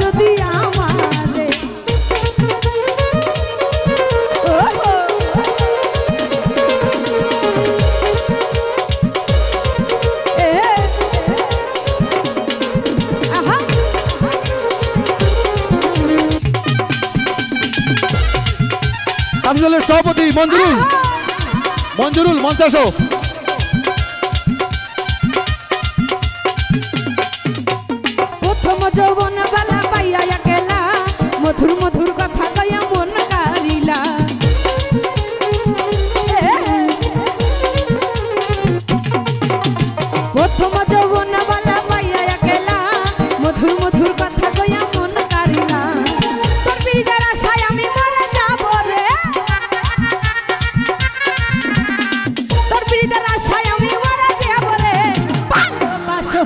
যদি আমারে। আমি সভাপতি মঞ্জুরুল। মঞ্জুরুল মঞ্চাসো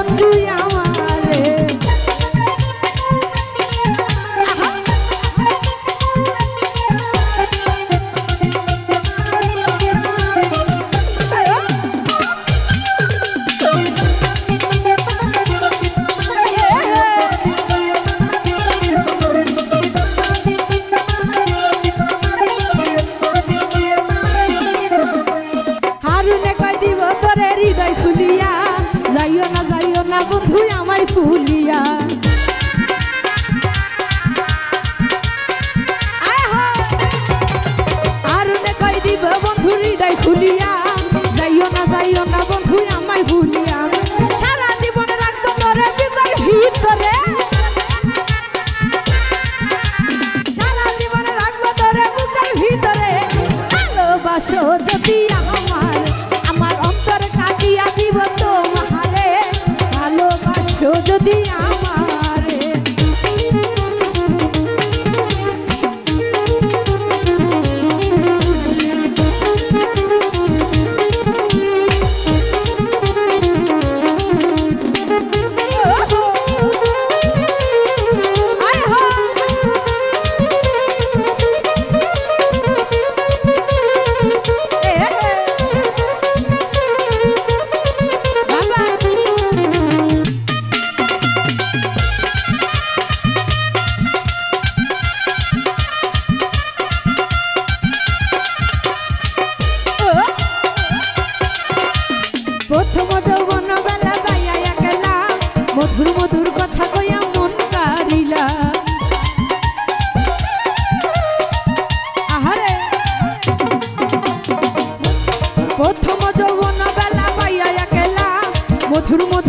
মন জুয়া যাইও না বন্ধু ভুলিয়া। বন্ধু হৃদয় খুলিয়া। যাইও না যাইও না বন্ধু আমায় ভুলিয়া। যদি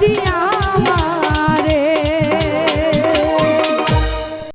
día.